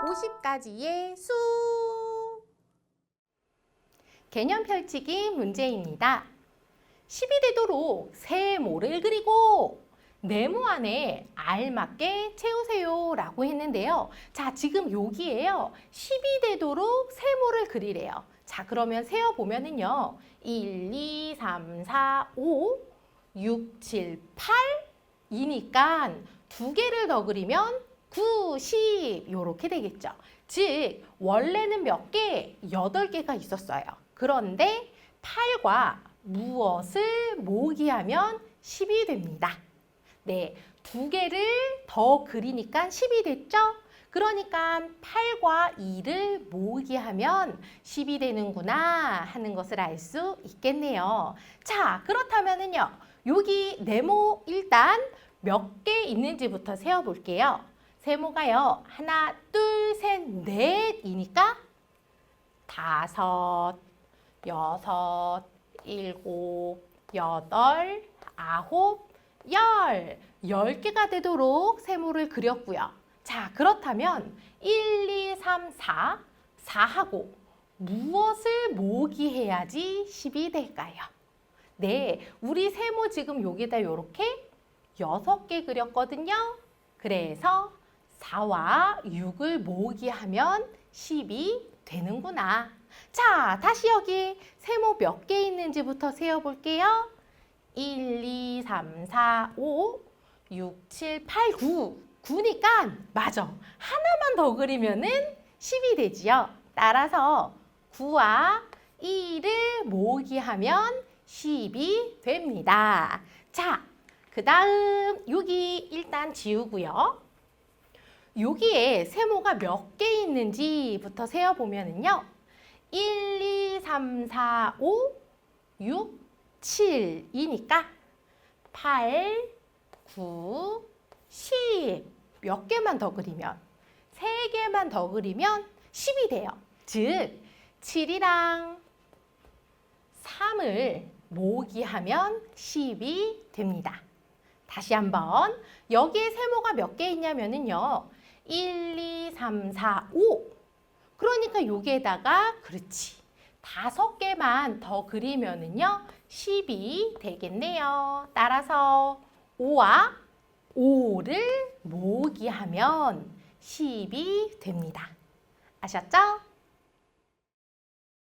50가지의 수. 개념 펼치기 문제입니다. 12대도로 세모를 그리고 네모 안에 알맞게 채우세요 라고 했는데요. 자, 지금 여기에요. 12대도로 세모를 그리래요. 자, 그러면 세어보면은요. 1, 2, 3, 4, 5, 6, 7, 8이니까 두 개를 더 그리면 9, 10 이렇게 되겠죠. 즉 원래는 몇 개? 8개가 있었어요. 그런데 8과 무엇을 모기하면 10이 됩니다. 네, 두 개를 더 그리니까 10이 됐죠? 그러니까 8과 2를 모기하면 10이 되는구나 하는 것을 알 수 있겠네요. 자, 그렇다면은요. 여기 네모 일단 몇 개 있는지부터 세어 볼게요. 세모가요. 하나, 둘, 셋, 넷이니까 다섯, 여섯, 일곱, 여덟, 아홉, 열. 열 개가 되도록 세모를 그렸고요. 자, 그렇다면 1, 2, 3, 4, 4하고 무엇을 모기해야지 10이 될까요? 네, 우리 세모 지금 여기다 이렇게 여섯 개 그렸거든요. 그래서 4와 6을 모기하면 10이 되는구나. 자, 다시 여기 세모 몇 개 있는지부터 세어볼게요. 1, 2, 3, 4, 5, 6, 7, 8, 9. 9니까 맞아. 하나만 더 그리면은 10이 되지요. 따라서 9와 2를 모기하면 10이 됩니다. 자, 그 다음 여기 일단 지우고요. 여기에 세모가 몇 개 있는지부터 세어보면은요. 1, 2, 3, 4, 5, 6, 7이니까 8, 9, 10. 몇 개만 더 그리면, 세 개만 더 그리면 10이 돼요. 즉, 7이랑 3을 모기하면 10이 됩니다. 다시 한번 여기에 세모가 몇 개 있냐면은요. 1, 2, 3, 4, 5. 그러니까 여기에다가 그렇지. 다섯 개만 더 그리면은요. 10이 되겠네요. 따라서 5와 5를 모기하면 10이 됩니다. 아셨죠?